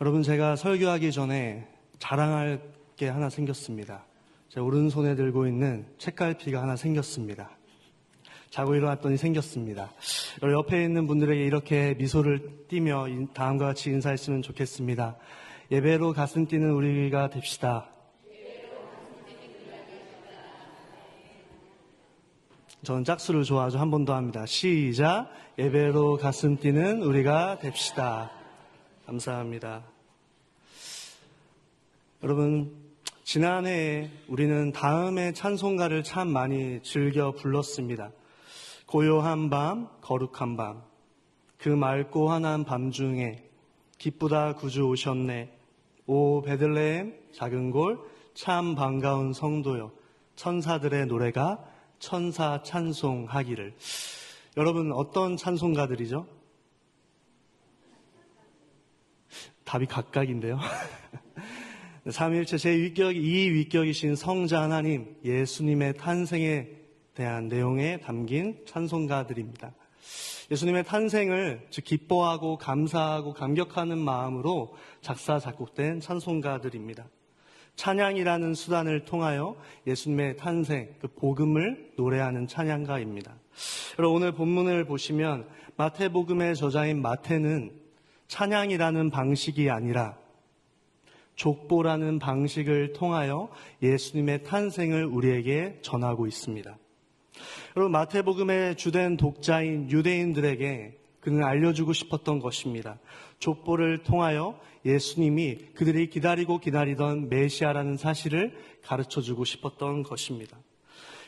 여러분 제가 설교하기 전에 자랑할 게 하나 생겼습니다. 제 오른손에 들고 있는 책갈피가 하나 생겼습니다. 자고 일어났더니 생겼습니다. 옆에 있는 분들에게 이렇게 미소를 띠며 다음과 같이 인사했으면 좋겠습니다. 예배로 가슴 뛰는 우리가 됩시다. 저는 짝수를 좋아하죠. 한 번 더 합니다. 시작. 예배로 가슴 뛰는 우리가 됩시다. 감사합니다. 여러분, 지난해에 우리는 다음의 찬송가를 참 많이 즐겨 불렀습니다. 고요한 밤, 거룩한 밤, 그 맑고 환한 밤 중에 기쁘다 구주 오셨네. 오 베들레헴 작은 골 참 반가운 성도요. 천사들의 노래가 천사 찬송하기를. 여러분 어떤 찬송가들이죠? 답이 각각인데요. 삼일체 제2격, 이 위격이신 성자 하나님, 예수님의 탄생에 대한 내용에 담긴 찬송가들입니다. 예수님의 탄생을 즉 기뻐하고 감사하고 감격하는 마음으로 작사 작곡된 찬송가들입니다. 찬양이라는 수단을 통하여 예수님의 탄생, 그 복음을 노래하는 찬양가입니다. 여러분 오늘 본문을 보시면 마태복음의 저자인 마태는 찬양이라는 방식이 아니라 족보라는 방식을 통하여 예수님의 탄생을 우리에게 전하고 있습니다. 여러분 마태복음의 주된 독자인 유대인들에게 그는 알려주고 싶었던 것입니다. 족보를 통하여 예수님이 그들이 기다리고 기다리던 메시아라는 사실을 가르쳐 주고 싶었던 것입니다.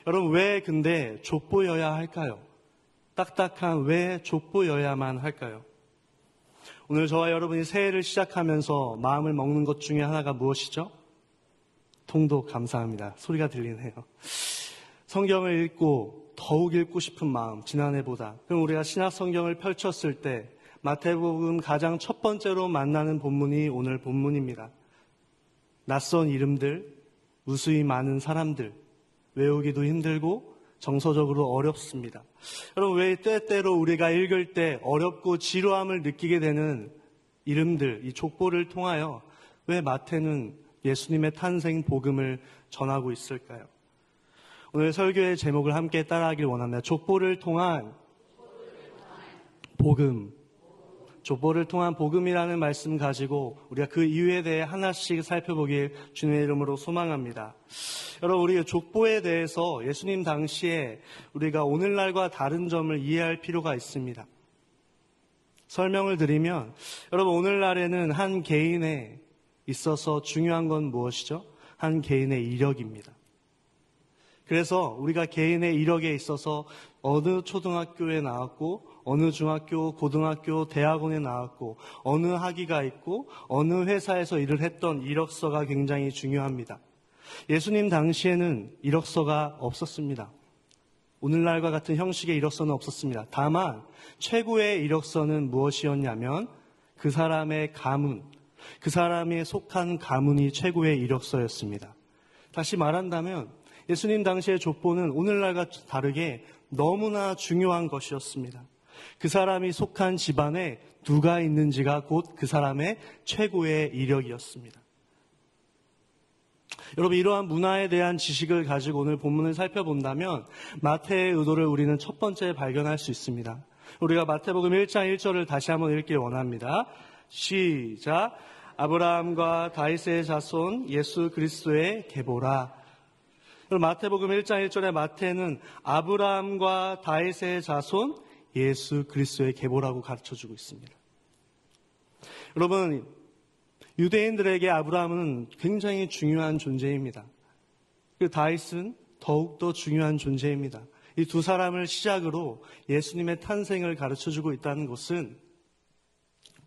여러분 왜 근데 족보여야 할까요? 딱딱한 왜 족보여야만 할까요? 오늘 저와 여러분이 새해를 시작하면서 마음을 먹는 것 중에 하나가 무엇이죠? 통독 감사합니다. 소리가 들리네요. 성경을 읽고 더욱 읽고 싶은 마음, 지난해보다. 그럼 우리가 신약 성경을 펼쳤을 때 마태복음 가장 첫 번째로 만나는 본문이 오늘 본문입니다. 낯선 이름들, 무수히 많은 사람들, 외우기도 힘들고 정서적으로 어렵습니다. 여러분, 왜 때때로 우리가 읽을 때 어렵고 지루함을 느끼게 되는 이름들, 이 족보를 통하여 왜 마태는 예수님의 탄생 복음을 전하고 있을까요? 오늘 설교의 제목을 함께 따라하길 원합니다. 족보를 통한 복음. 족보를 통한 복음이라는 말씀 가지고 우리가 그 이유에 대해 하나씩 살펴보길 주님의 이름으로 소망합니다. 여러분, 우리 족보에 대해서 예수님 당시에 우리가 오늘날과 다른 점을 이해할 필요가 있습니다. 설명을 드리면, 여러분, 오늘날에는 한 개인에 있어서 중요한 건 무엇이죠? 한 개인의 이력입니다. 그래서 우리가 개인의 이력에 있어서 어느 초등학교에 나왔고 어느 중학교, 고등학교, 대학원에 나왔고 어느 학위가 있고 어느 회사에서 일을 했던 이력서가 굉장히 중요합니다. 예수님 당시에는 이력서가 없었습니다. 오늘날과 같은 형식의 이력서는 없었습니다. 다만 최고의 이력서는 무엇이었냐면 그 사람의 가문, 그 사람이 속한 가문이 최고의 이력서였습니다. 다시 말한다면 예수님 당시의 족보는 오늘날과 다르게 너무나 중요한 것이었습니다. 그 사람이 속한 집안에 누가 있는지가 곧 그 사람의 최고의 이력이었습니다. 여러분 이러한 문화에 대한 지식을 가지고 오늘 본문을 살펴본다면 마태의 의도를 우리는 첫 번째 발견할 수 있습니다. 우리가 마태복음 1장 1절을 다시 한번 읽길 원합니다. 시작. 아브라함과 다윗의 자손 예수 그리스도의 계보라. 마태복음 1장 1절에 마태는 아브라함과 다윗의 자손 예수 그리스도의 계보라고 가르쳐 주고 있습니다. 여러분, 유대인들에게 아브라함은 굉장히 중요한 존재입니다. 그 다윗은 더욱더 중요한 존재입니다. 이 두 사람을 시작으로 예수님의 탄생을 가르쳐 주고 있다는 것은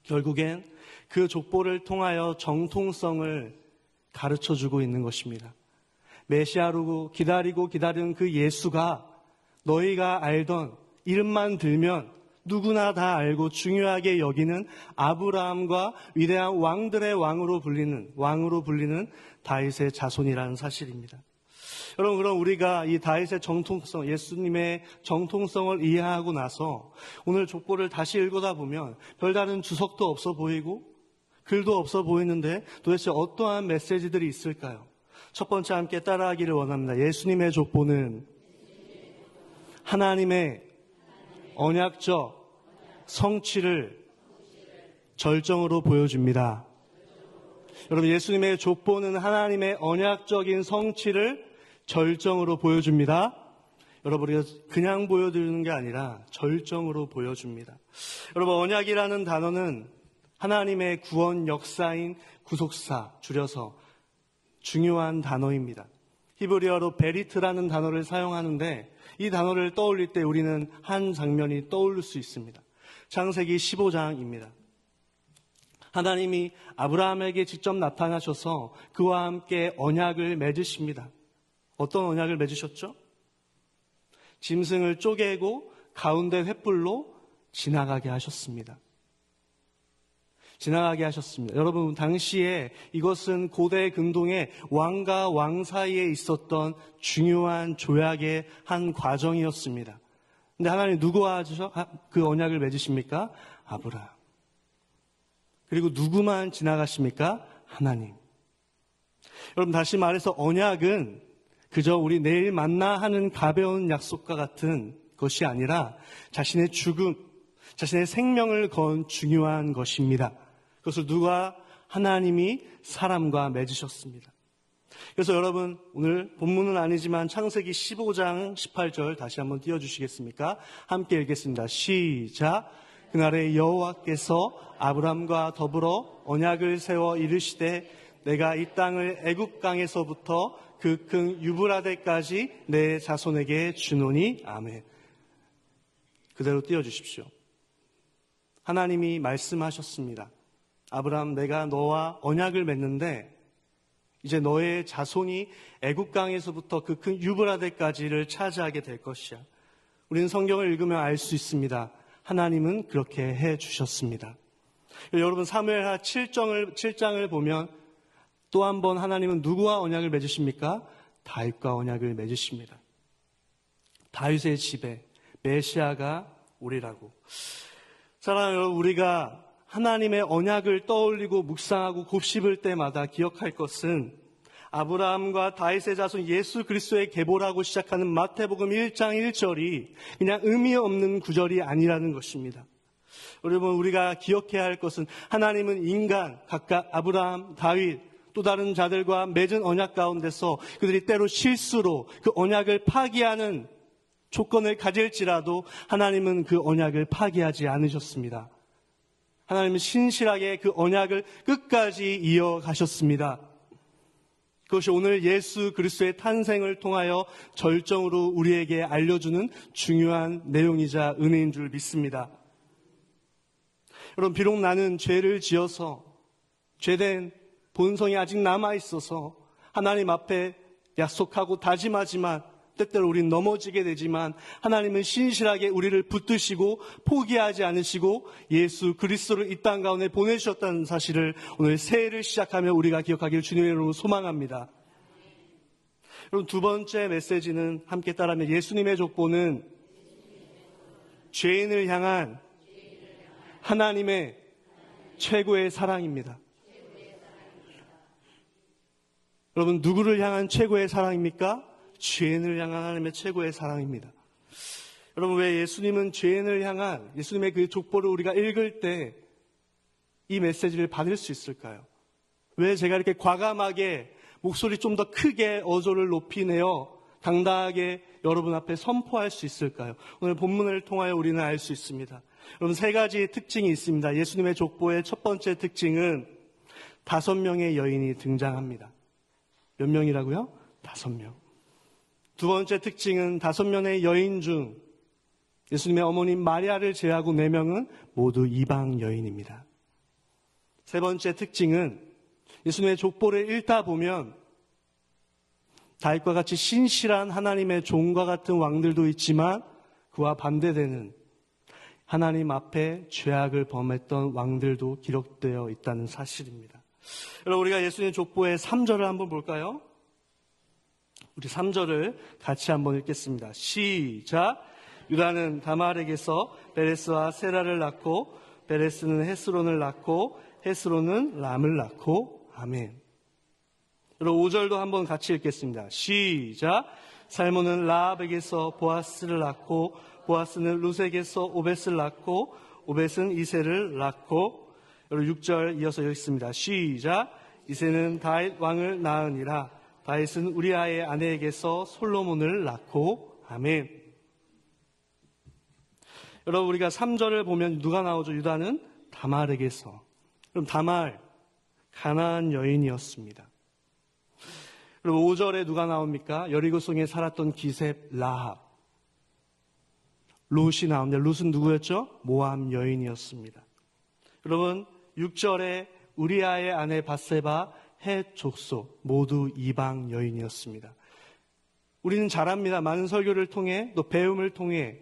결국엔 그 족보를 통하여 정통성을 가르쳐 주고 있는 것입니다. 메시아로 기다리고 기다리는 그 예수가 너희가 알던 이름만 들면 누구나 다 알고 중요하게 여기는 아브라함과 위대한 왕들의 왕으로 불리는 왕으로 불리는 다윗의 자손이라는 사실입니다. 여러분 그럼 우리가 이 다윗의 정통성, 예수님의 정통성을 이해하고 나서 오늘 족보를 다시 읽어다 보면 별다른 주석도 없어 보이고 글도 없어 보이는데 도대체 어떠한 메시지들이 있을까요? 첫 번째 함께 따라하기를 원합니다. 예수님의 족보는 하나님의 언약적 성취를 절정으로 보여줍니다. 여러분, 예수님의 족보는 하나님의 언약적인 성취를 절정으로 보여줍니다. 여러분, 그냥 보여드리는 게 아니라 절정으로 보여줍니다. 여러분, 언약이라는 단어는 하나님의 구원 역사인 구속사, 줄여서 중요한 단어입니다. 히브리어로 베리트라는 단어를 사용하는데 이 단어를 떠올릴 때 우리는 한 장면이 떠오를 수 있습니다. 창세기 15장입니다. 하나님이 아브라함에게 직접 나타나셔서 그와 함께 언약을 맺으십니다. 어떤 언약을 맺으셨죠? 짐승을 쪼개고 가운데 횃불로 지나가게 하셨습니다. 지나가게 하셨습니다. 여러분, 당시에 이것은 고대 근동의 왕과 왕 사이에 있었던 중요한 조약의 한 과정이었습니다. 근데 하나님 누구와 그 언약을 맺으십니까? 아브라함. 그리고 누구만 지나가십니까? 하나님. 여러분, 다시 말해서 언약은 그저 우리 내일 만나 하는 가벼운 약속과 같은 것이 아니라 자신의 죽음, 자신의 생명을 건 중요한 것입니다. 그것을 누가 하나님이 사람과 맺으셨습니다. 그래서 여러분 오늘 본문은 아니지만 창세기 15장 18절 다시 한번 띄워주시겠습니까? 함께 읽겠습니다. 시작. 그날에 여호와께서 아브람과 더불어 언약을 세워 이르시되 내가 이 땅을 애굽 강에서부터 그 큰 유브라데까지 내 자손에게 주노니 아멘. 그대로 띄워주십시오. 하나님이 말씀하셨습니다. 아브라함 내가 너와 언약을 맺는데 이제 너의 자손이 애국 강에서부터 그 큰 유브라데까지를 차지하게 될 것이야. 우리는 성경을 읽으면 알 수 있습니다. 하나님은 그렇게 해 주셨습니다. 여러분 사무엘하 7장을 7장을 보면 또 한 번 하나님은 누구와 언약을 맺으십니까? 다윗과 언약을 맺으십니다. 다윗의 집에 메시아가 우리라고. 사랑하는 여러분 우리가 하나님의 언약을 떠올리고 묵상하고 곱씹을 때마다 기억할 것은 아브라함과 다윗의 자손 예수 그리스도의 계보라고 시작하는 마태복음 1장 1절이 그냥 의미 없는 구절이 아니라는 것입니다. 여러분 우리가 기억해야 할 것은 하나님은 인간 각각 아브라함, 다윗 또 다른 자들과 맺은 언약 가운데서 그들이 때로 실수로 그 언약을 파기하는 조건을 가질지라도 하나님은 그 언약을 파기하지 않으셨습니다. 하나님은 신실하게 그 언약을 끝까지 이어가셨습니다. 그것이 오늘 예수 그리스도의 탄생을 통하여 절정으로 우리에게 알려주는 중요한 내용이자 은혜인 줄 믿습니다. 여러분, 비록 나는 죄를 지어서 죄된 본성이 아직 남아 있어서 하나님 앞에 약속하고 다짐하지만 때때로 우리는 넘어지게 되지만 하나님은 신실하게 우리를 붙드시고 포기하지 않으시고 예수 그리스도를 이 땅 가운데 보내주셨다는 사실을 오늘 새해를 시작하며 우리가 기억하기를 주님의 이름으로 소망합니다. 여러분 두 번째 메시지는 함께 따라하면 예수님의 족보는 죄인을 향한 하나님의 최고의 사랑입니다. 여러분 누구를 향한 최고의 사랑입니까? 죄인을 향한 하나님의 최고의 사랑입니다. 여러분, 왜 예수님은 죄인을 향한 예수님의 그 족보를 우리가 읽을 때 이 메시지를 받을 수 있을까요? 왜 제가 이렇게 과감하게 목소리 좀 더 크게 어조를 높이내어 당당하게 여러분 앞에 선포할 수 있을까요? 오늘 본문을 통하여 우리는 알 수 있습니다. 여러분, 세 가지 특징이 있습니다. 예수님의 족보의 첫 번째 특징은 다섯 명의 여인이 등장합니다. 몇 명이라고요? 다섯 명. 두 번째 특징은 다섯 명의 여인 중 예수님의 어머님 마리아를 제외하고 네 명은 모두 이방 여인입니다. 세 번째 특징은 예수님의 족보를 읽다 보면 다윗과 같이 신실한 하나님의 종과 같은 왕들도 있지만 그와 반대되는 하나님 앞에 죄악을 범했던 왕들도 기록되어 있다는 사실입니다. 여러분 우리가 예수님의 족보의 3절을 한번 볼까요? 우리 3절을 같이 한번 읽겠습니다. 시작. 유다는 다말에게서 베레스와 세라를 낳고 베레스는 헤스론을 낳고 헤스로는 람을 낳고 아멘. 여러분 5절도 한번 같이 읽겠습니다. 시작. 살몬은 라합에게서 보아스를 낳고 보아스는 루색에서 오벳을 낳고 오벳은 이세를 낳고 여러분 6절 이어서 읽습니다. 시작. 이세는 다윗 왕을 낳으니라. 다윗은 우리아의 아내에게서 솔로몬을 낳고 아멘. 여러분 우리가 3절을 보면 누가 나오죠? 유다는 다말에게서. 그럼 다말 가나안 여인이었습니다. 그리고 5절에 누가 나옵니까? 여리고성에 살았던 기셉 라합. 롯이 나옵니다. 롯은 누구였죠? 모함 여인이었습니다. 여러분 6절에 우리아의 아내 바세바 헷 족속 모두 이방 여인이었습니다. 우리는 잘 압니다. 많은 설교를 통해 또 배움을 통해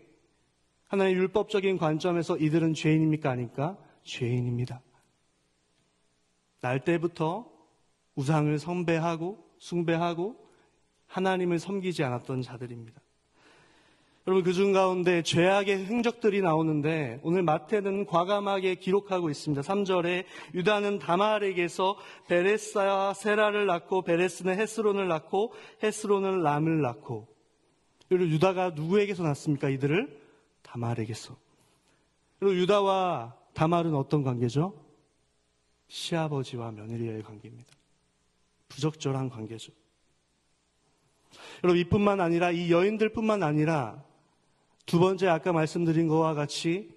하나의 율법적인 관점에서 이들은 죄인입니까? 아닙니까? 죄인입니다. 날 때부터 우상을 선배하고 숭배하고 하나님을 섬기지 않았던 자들입니다. 여러분 그 중 가운데 죄악의 행적들이 나오는데 오늘 마태는 과감하게 기록하고 있습니다. 3절에 유다는 다말에게서 베레스와 세라를 낳고 베레스는 헤스론을 낳고 헤스론은 람을 낳고 그리고 유다가 누구에게서 낳습니까? 이들을 다말에게서. 그리고 유다와 다말은 어떤 관계죠? 시아버지와 며느리의 관계입니다. 부적절한 관계죠. 여러분 이뿐만 아니라 이 여인들뿐만 아니라 두 번째 아까 말씀드린 것과 같이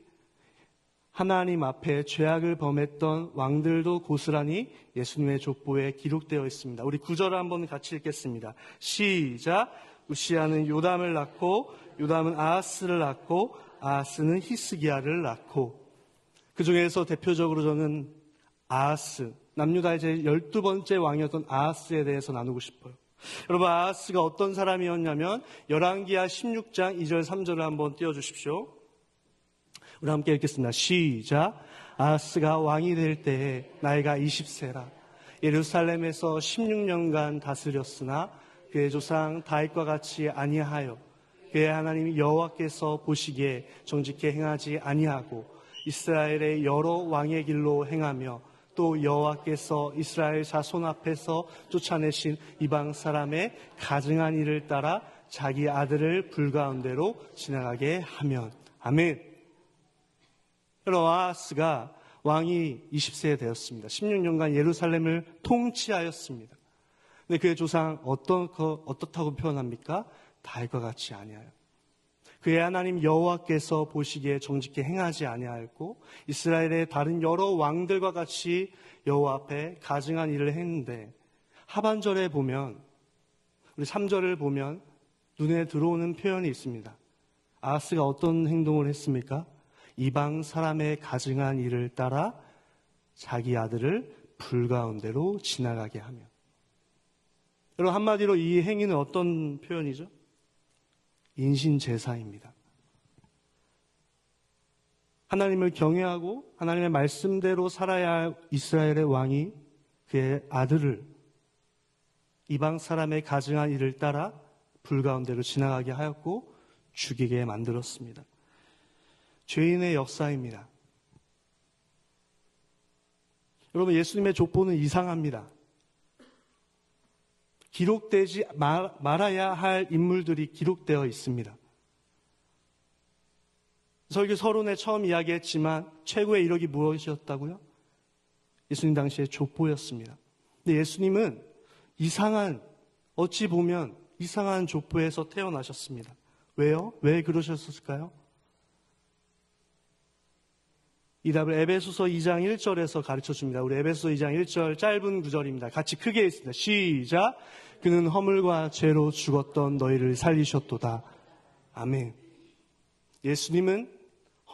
하나님 앞에 죄악을 범했던 왕들도 고스란히 예수님의 족보에 기록되어 있습니다. 우리 구절을 한번 같이 읽겠습니다. 시작. 우시아는 요담을 낳고 요담은 아하스를 낳고 아하스는 히스기야를 낳고 그 중에서 대표적으로 저는 아하스 남유다의 제 열두 번째 왕이었던 아하스에 대해서 나누고 싶어요. 여러분 아하스가 어떤 사람이었냐면 열왕기하 16장 2절 3절을 한번 띄워 주십시오. 우리 함께 읽겠습니다. 시작. 아하스가 왕이 될 때에 나이가 20세라 예루살렘에서 16년간 다스렸으나 그의 조상 다윗과 같이 아니하여 그의 하나님 여호와께서 보시기에 정직히 행하지 아니하고 이스라엘의 여러 왕의 길로 행하며 또 여호와께서 이스라엘 자손 앞에서 쫓아내신 이방 사람의 가증한 일을 따라 자기 아들을 불가운데로 지나가게 하면 아멘. 여러분 아하스가 왕이 20세에 되었습니다. 16년간 예루살렘을 통치하였습니다. 근데 그의 조상 어떤 어떻다고 표현합니까? 다윗과 같이 아니하여. 그의 하나님 여호와께서 보시기에 정직히 행하지 아니하였고 이스라엘의 다른 여러 왕들과 같이 여호와 앞에 가증한 일을 했는데 하반절에 보면 우리 3절을 보면 눈에 들어오는 표현이 있습니다. 아하스가 어떤 행동을 했습니까? 이방 사람의 가증한 일을 따라 자기 아들을 불 가운데로 지나가게 하며 여러분 한마디로 이 행위는 어떤 표현이죠? 인신제사입니다. 하나님을 경외하고 하나님의 말씀대로 살아야 할 이스라엘의 왕이 그의 아들을 이방 사람의 가증한 일을 따라 불 가운데로 지나가게 하였고 죽이게 만들었습니다. 죄인의 역사입니다. 여러분 예수님의 족보는 이상합니다. 기록되지 말아야 할 인물들이 기록되어 있습니다. 설교 서론에 처음 이야기했지만 최고의 이력이 무엇이었다고요? 예수님 당시에 족보였습니다. 근데 예수님은 이상한, 어찌 보면 이상한 족보에서 태어나셨습니다. 왜요? 왜 그러셨을까요? 이 답을 에베소서 2장 1절에서 가르쳐 줍니다. 우리 에베소서 2장 1절 짧은 구절입니다. 같이 크게 읽습니다. 시작. 그는 허물과 죄로 죽었던 너희를 살리셨도다. 아멘. 예수님은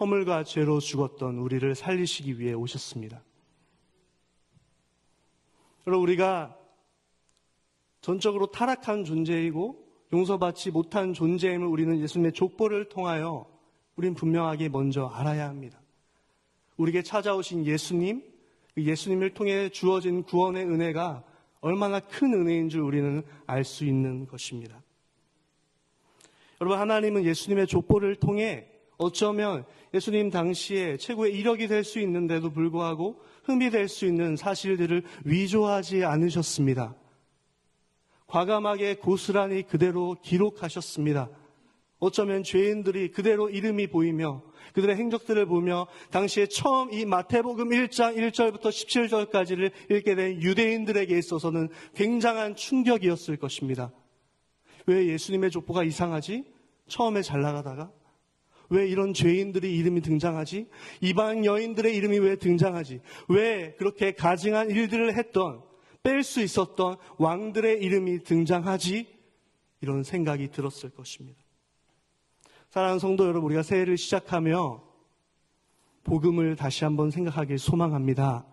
허물과 죄로 죽었던 우리를 살리시기 위해 오셨습니다. 여러분, 우리가 전적으로 타락한 존재이고 용서받지 못한 존재임을 우리는 예수님의 족보를 통하여 우린 분명하게 먼저 알아야 합니다. 우리에게 찾아오신 예수님, 그 예수님을 통해 주어진 구원의 은혜가 얼마나 큰 은혜인 줄 우리는 알 수 있는 것입니다. 여러분, 하나님은 예수님의 족보를 통해 어쩌면 예수님 당시에 최고의 이력이 될 수 있는데도 불구하고 흠이 될 수 있는 사실들을 위조하지 않으셨습니다. 과감하게 고스란히 그대로 기록하셨습니다. 어쩌면 죄인들이 그대로 이름이 보이며 그들의 행적들을 보며 당시에 처음 이 마태복음 1장 1절부터 17절까지를 읽게 된 유대인들에게 있어서는 굉장한 충격이었을 것입니다. 왜 예수님의 족보가 이상하지? 처음에 잘 나가다가 왜 이런 죄인들의 이름이 등장하지? 이방 여인들의 이름이 왜 등장하지? 왜 그렇게 가증한 일들을 했던 뺄 수 있었던 왕들의 이름이 등장하지? 이런 생각이 들었을 것입니다. 사랑하는 성도 여러분, 우리가 새해를 시작하며 복음을 다시 한번 생각하길 소망합니다.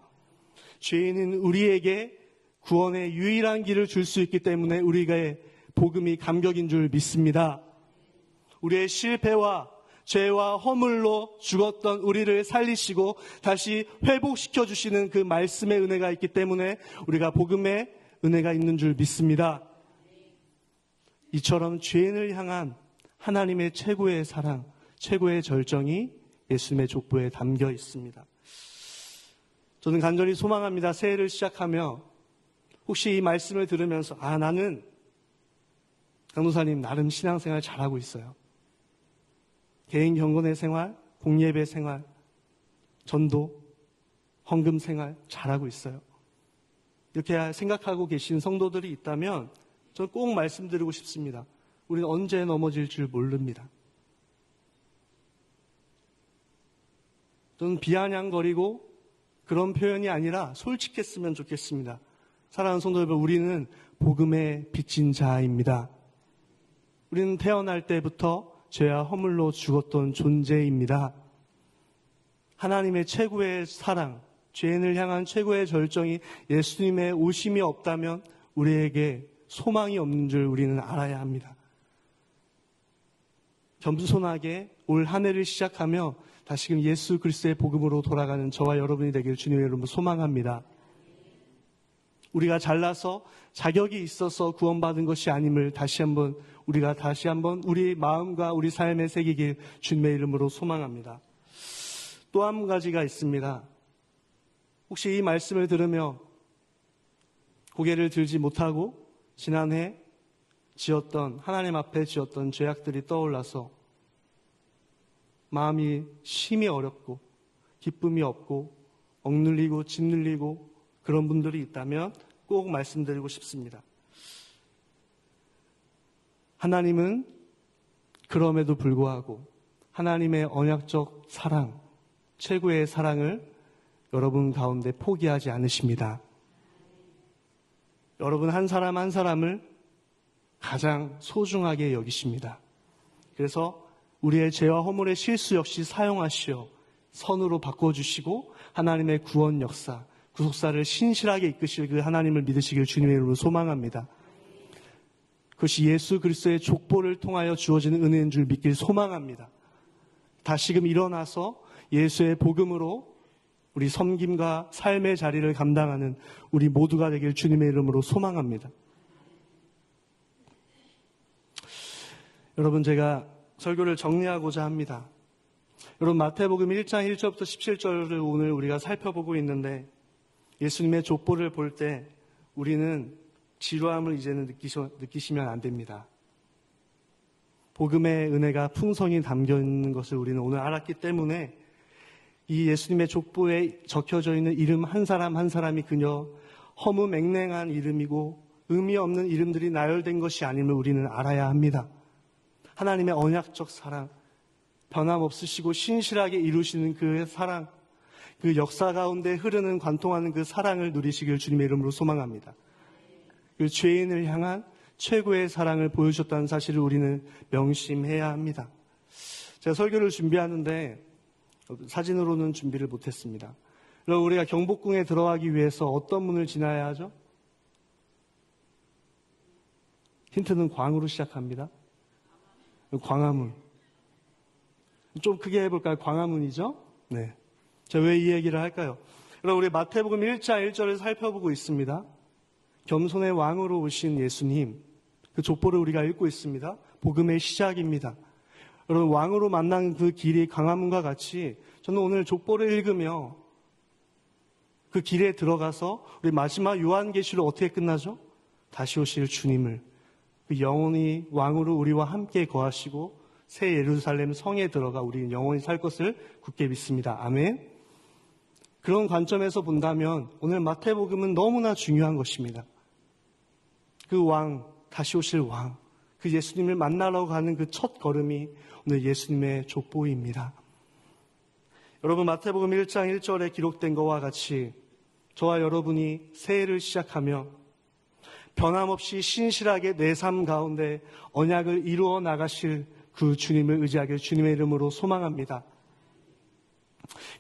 죄인은 우리에게 구원의 유일한 길을 줄 수 있기 때문에 우리가 복음이 감격인 줄 믿습니다. 우리의 실패와 죄와 허물로 죽었던 우리를 살리시고 다시 회복시켜 주시는 그 말씀의 은혜가 있기 때문에 우리가 복음의 은혜가 있는 줄 믿습니다. 이처럼 죄인을 향한 하나님의 최고의 사랑, 최고의 절정이 예수님의 족보에 담겨 있습니다. 저는 간절히 소망합니다. 새해를 시작하며 혹시 이 말씀을 들으면서 아 나는 강도사님 나름 신앙생활 잘하고 있어요. 개인 경건의 생활, 공예배 생활, 전도, 헌금 생활 잘하고 있어요. 이렇게 생각하고 계신 성도들이 있다면 저는 꼭 말씀드리고 싶습니다. 우리는 언제 넘어질 줄 모릅니다. 저는 비아냥거리고 그런 표현이 아니라 솔직했으면 좋겠습니다. 사랑하는 성도 여러분, 우리는 복음에 비친 자입니다. 우리는 태어날 때부터 죄와 허물로 죽었던 존재입니다. 하나님의 최고의 사랑, 죄인을 향한 최고의 절정이 예수님의 오심이 없다면 우리에게 소망이 없는 줄 우리는 알아야 합니다. 겸손하게 올 한 해를 시작하며 다시금 예수 그리스도의 복음으로 돌아가는 저와 여러분이 되기를 주님의 이름으로 소망합니다. 우리가 잘나서 자격이 있어서 구원받은 것이 아님을 다시 한번 우리가 다시 한번 우리 마음과 우리 삶에 새기길 주님의 이름으로 소망합니다. 또 한 가지가 있습니다. 혹시 이 말씀을 들으며 고개를 들지 못하고 지난해 지었던 하나님 앞에 지었던 죄악들이 떠올라서 마음이 심히 어렵고 기쁨이 없고 억눌리고 짓눌리고 그런 분들이 있다면 꼭 말씀드리고 싶습니다. 하나님은 그럼에도 불구하고 하나님의 언약적 사랑, 최고의 사랑을 여러분 가운데 포기하지 않으십니다. 여러분 한 사람 한 사람을 가장 소중하게 여기십니다. 그래서 우리의 죄와 허물의 실수 역시 사용하시어 선으로 바꿔주시고 하나님의 구원 역사, 구속사를 신실하게 이끄실 그 하나님을 믿으시길 주님의 이름으로 소망합니다. 그것이 예수 그리스도의 족보를 통하여 주어지는 은혜인 줄 믿길 소망합니다. 다시금 일어나서 예수의 복음으로 우리 섬김과 삶의 자리를 감당하는 우리 모두가 되길 주님의 이름으로 소망합니다. 여러분 제가 설교를 정리하고자 합니다. 여러분 마태복음 1장 1절부터 17절을 오늘 우리가 살펴보고 있는데 예수님의 족보를 볼 때 우리는 지루함을 이제는 느끼시, 느끼시면 안 됩니다. 복음의 은혜가 풍성히 담겨 있는 것을 우리는 오늘 알았기 때문에 이 예수님의 족보에 적혀져 있는 이름 한 사람 한 사람이 그녀 허무맹랭한 이름이고 의미 없는 이름들이 나열된 것이 아님을 우리는 알아야 합니다. 하나님의 언약적 사랑, 변함없으시고 신실하게 이루시는 그 사랑, 그 역사 가운데 흐르는 관통하는 그 사랑을 누리시길 주님의 이름으로 소망합니다. 그 죄인을 향한 최고의 사랑을 보여주셨다는 사실을 우리는 명심해야 합니다. 제가 설교를 준비하는데 사진으로는 준비를 못했습니다. 그럼 우리가 경복궁에 들어가기 위해서 어떤 문을 지나야 하죠? 힌트는 광으로 시작합니다. 광화문. 좀 크게 해볼까요? 광화문이죠? 네. 자, 왜이 얘기를 할까요? 그럼 우리 마태복음 1장 1절을 살펴보고 있습니다. 겸손의 왕으로 오신 예수님, 그 족보를 우리가 읽고 있습니다. 복음의 시작입니다. 여러분 왕으로 만난 그 길이 강화문과 같이 저는 오늘 족보를 읽으며 그 길에 들어가서 우리 마지막 요한계시로 어떻게 끝나죠? 다시 오실 주님을 그 영원히 왕으로 우리와 함께 거하시고 새 예루살렘 성에 들어가 우리는 영원히 살 것을 굳게 믿습니다. 아멘. 그런 관점에서 본다면 오늘 마태복음은 너무나 중요한 것입니다. 그 왕, 다시 오실 왕, 그 예수님을 만나러 가는 그 첫 걸음이 오늘 예수님의 족보입니다. 여러분 마태복음 1장 1절에 기록된 것과 같이 저와 여러분이 새해를 시작하며 변함없이 신실하게 내 삶 가운데 언약을 이루어 나가실 그 주님을 의지하길 주님의 이름으로 소망합니다.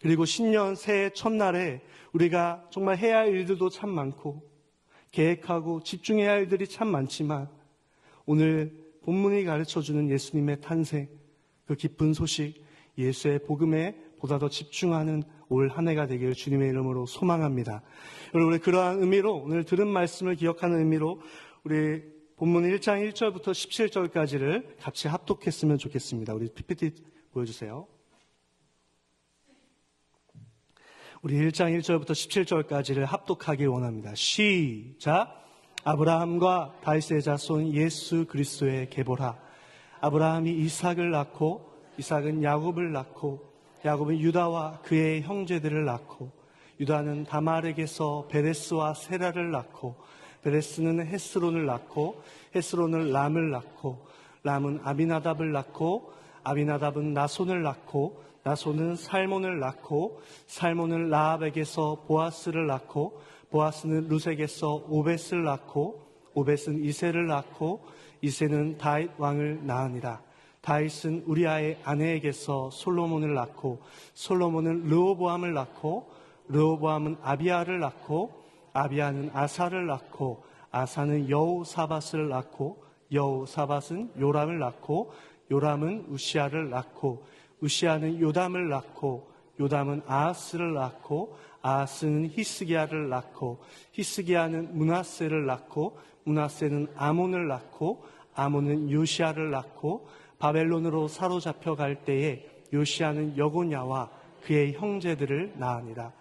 그리고 신년 새해 첫날에 우리가 정말 해야 할 일들도 참 많고 계획하고 집중해야 할 일들이 참 많지만 오늘 본문이 가르쳐 주는 예수님의 탄생, 그 기쁜 소식, 예수의 복음에 보다 더 집중하는 올 한 해가 되기를 주님의 이름으로 소망합니다. 여러분, 우리 그러한 의미로 오늘 들은 말씀을 기억하는 의미로 우리 본문 1장 1절부터 17절까지를 같이 합독했으면 좋겠습니다. 우리 PPT 보여주세요. 우리 1장 1절부터 17절까지를 합독하기 원합니다. 시작. 아브라함과 다윗의 자손 예수 그리스도의 계보라. 아브라함이 이삭을 낳고 이삭은 야곱을 낳고 야곱은 유다와 그의 형제들을 낳고 유다는 다말에게서 베레스와 세라를 낳고 베레스는 헤스론을 낳고 헤스론은 람을 낳고 람은 아비나답을 낳고 아비나답은 나손을 낳고 나손은 살몬을 낳고 살몬은 라합에게서 보아스를 낳고 보아스는 루색에서 오벳을 낳고 오벳은 이세를 낳고 이세는 다윗 왕을 낳으니라 다윗은 우리아의 아내에게서 솔로몬을 낳고 솔로몬은 르호보암을 낳고 르호보암은 아비아를 낳고 아비아는 아사를 낳고 아사는 여우사밧을 낳고 여우사밧은 요람을 낳고 요람은 우시아를 낳고 우시아는 요담을 낳고 요담은 아하스를 낳고 아하스는 히스기야를 낳고 히스기야는 문하세를 낳고 문하세는 아몬을 낳고 아몬은 요시아를 낳고 바벨론으로 사로잡혀 갈 때에 요시아는 여고냐와 그의 형제들을 낳으니라.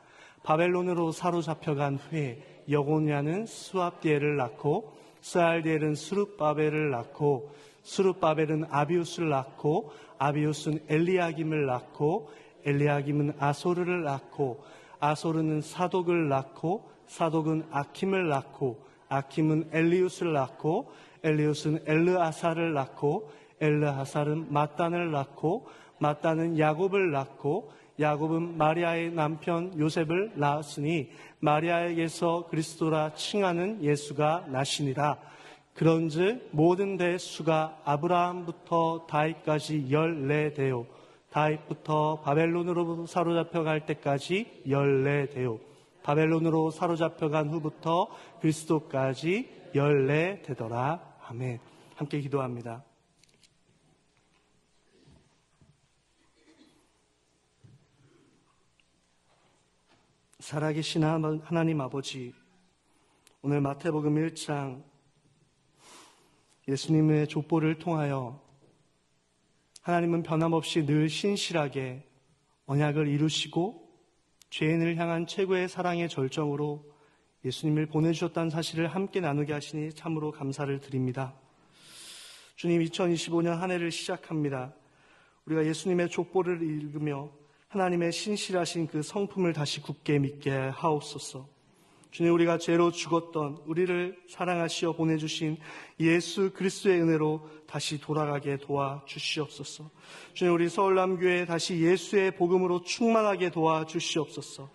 바벨론으로 사로잡혀 간 후에 여고냐는 수압디엘을 낳고 스알디엘은 수룹바벨을 낳고 수룹바벨은 아비우스를 낳고 아비우스는 엘리야김을 낳고 엘리야김은 아소르를 낳고 아소르는 사독을 낳고 사독은 아킴을 낳고 아킴은 엘리우스를 낳고 엘리우스는 엘르아사를 낳고 엘르아살은 마단을 낳고 마단은 야곱을 낳고 야곱은 마리아의 남편 요셉을 낳았으니 마리아에게서 그리스도라 칭하는 예수가 나시니라. 그런즉 모든 대수가 아브라함부터 다윗까지 열네 대요. 다윗부터 바벨론으로 사로잡혀 갈 때까지 열네 대요. 바벨론으로 사로잡혀 간 후부터 그리스도까지 열네 되더라. 아멘. 함께 기도합니다. 살아계신 하나님 아버지, 오늘 마태복음 1장 예수님의 족보를 통하여 하나님은 변함없이 늘 신실하게 언약을 이루시고 죄인을 향한 최고의 사랑의 절정으로 예수님을 보내주셨다는 사실을 함께 나누게 하시니 참으로 감사를 드립니다. 주님 2025년 한 해를 시작합니다. 우리가 예수님의 족보를 읽으며 하나님의 신실하신 그 성품을 다시 굳게 믿게 하옵소서. 주님 우리가 죄로 죽었던 우리를 사랑하시어 보내주신 예수 그리스도의 은혜로 다시 돌아가게 도와 주시옵소서. 주님 우리 서울남교회 다시 예수의 복음으로 충만하게 도와 주시옵소서.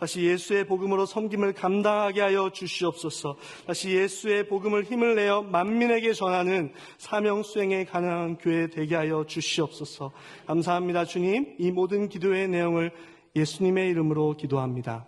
다시 예수의 복음으로 섬김을 감당하게 하여 주시옵소서. 다시 예수의 복음을 힘을 내어 만민에게 전하는 사명 수행에 가능한 교회 되게 하여 주시옵소서. 감사합니다 주님. 이 모든 기도의 내용을 예수님의 이름으로 기도합니다.